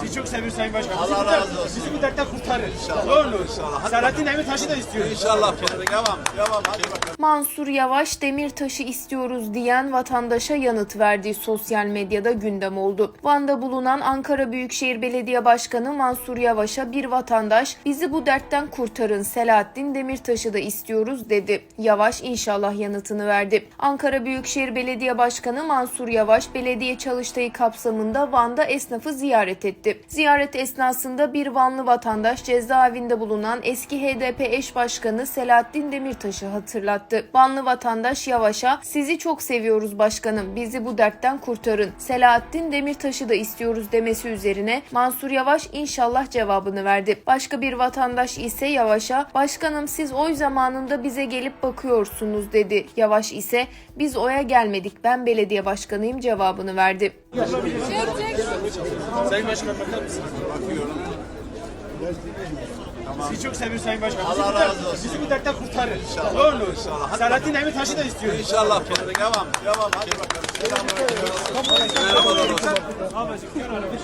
Sizi çok seviyoruz Sayın Başkan. Allah razı olsun. Bizi bu dertten kurtarın. İnşallah. Ne olur. İnşallah. Selahattin Demirtaş'ı da istiyoruz. İnşallah. Devam. Devam. Hadi bakalım. Mansur Yavaş Demirtaş'ı istiyoruz diyen vatandaşa yanıt verdiği sosyal medyada gündem oldu. Van'da bulunan Ankara Büyükşehir Belediye Başkanı Mansur Yavaş'a bir vatandaş bizi bu dertten kurtarın Selahattin Demirtaş'ı da istiyoruz dedi. Yavaş inşallah yanıtını verdi. Ankara Büyükşehir Belediye Başkanı Mansur Yavaş belediye çalıştayı kapsamında Van'da esnafı ziyaret etti. Ziyaret esnasında bir Vanlı vatandaş cezaevinde bulunan eski HDP eş başkanı Selahattin Demirtaş'ı hatırlattı. Vanlı vatandaş Yavaş'a sizi çok seviyoruz başkanım bizi bu dertten kurtarın. Selahattin Demirtaş'ı da istiyoruz demesi üzerine Mansur Yavaş inşallah cevabını verdi. Başka bir vatandaş ise Yavaş'a başkanım siz oy zamanında bize gelip bakıyorsunuz dedi. Yavaş ise biz oya gelmedik ben belediye başkanıyım cevabını verdi. Sayın Başkan bakar mısınız? Sizi çok seviyoruz Sayın Başkan. Bizi Allah dert- razı olsun. Bizi bu dertten kurtarın. İnşallah. Ne olur. İnşallah. Selahattin Demirtaş'ı da istiyoruz. İnşallah. Devam. Devam. Hadi bakalım. Selamünaleyküm. Merhabalar. Ablacığım, gel arabaya.